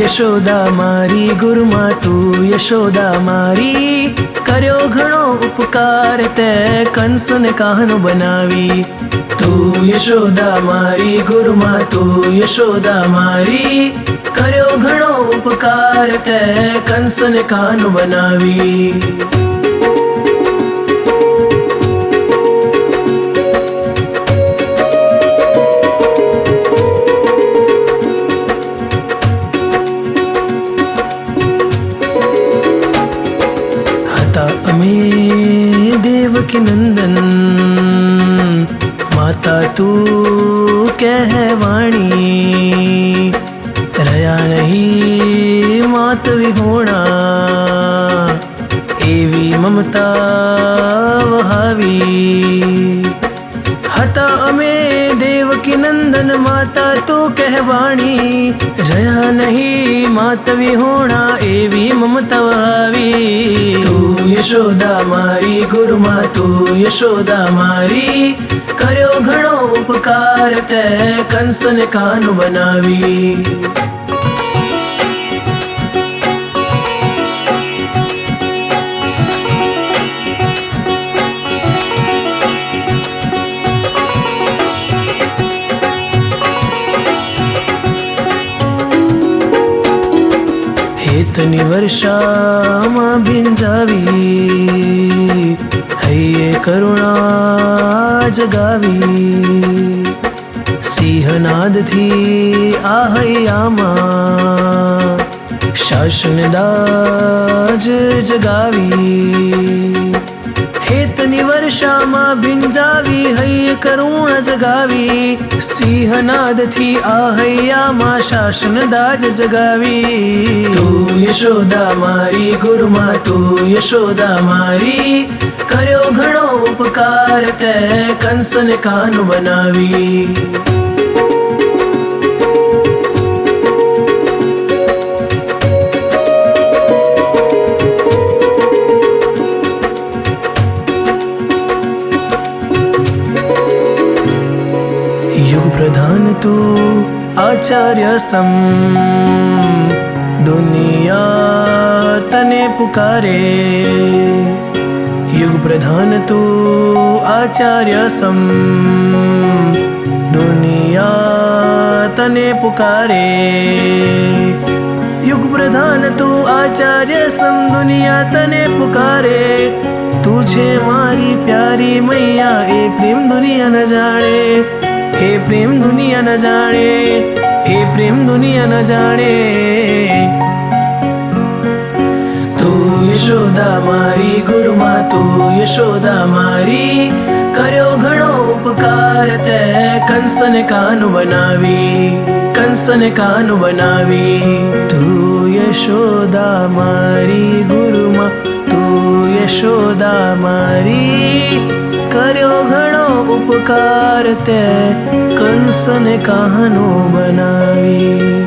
યશોદા મારી ગુરુમાં તું યશોદા મારી. કર્યો ઘણો ઉપકાર તે કંસને કાહનું બનાવી. તું યશોદા મારી ગુરુમાં તું યશોદા મારી. કર્યો ઘણો ઉપકાર તે કંસને કાહનું બનાવી. દેવકી નંદન માતા તું કહેવાણી રહ્યા નહીં માત વિહોણા એવી મમતા વહાવી હતા અમે દેવકી નંદન માતા તું કહેવાણી, રહ્યા નહીં માતવી હોણા એવી મમતા આવી તું યશોદા મારી ગુરુમાં, તું યશોદા મારી, કર્યો ઘણો ઉપકાર તે કંસને કાન બનાવી. હેતની વર્ષામાં ભીંજાવી હૈયે કરુણા જગાવી સિંહનાદથી આ હૈયામાં શાસનદાજ જગાવી હેતની વર્ષામાં ભીંજાવી હૈય કરુણ જગાવી સિંહનાદથી આ હૈયામાં શાસન દાજ જગાવી. તું યશોદા મારી ગુરુમાં, તું યશોદા મારી. કર્યો ઘણો ઉપકાર, તે કંસને કાન બનાવી. યુગ પ્રધાન તું આચાર્ય સમ દુનિયા તને પુકારે યુગ પ્રધાન તું આચાર્ય સમ દુનિયા તને પુકારે યુગ પ્રધાન તું આચાર્ય સમ દુનિયા તને પુકારે તું છે મારી પ્યારી મૈયા એ પ્રેમ દુનિયા ન જાણે એ પ્રેમ દુનિયા ન જાણે, એ પ્રેમ દુનિયા ન જાણે. તું યશોદા મારી ગુરુમાં, તું યશોદા મારી કર્યો ઘણો ઉપકાર. તે કંસન કાન બનાવી, કંસન કાન બનાવી. તું યશોદા મારી ગુરુમાં, તું યશોદા મારી ઉપકાર તે કંસને કહાનું બનાવી.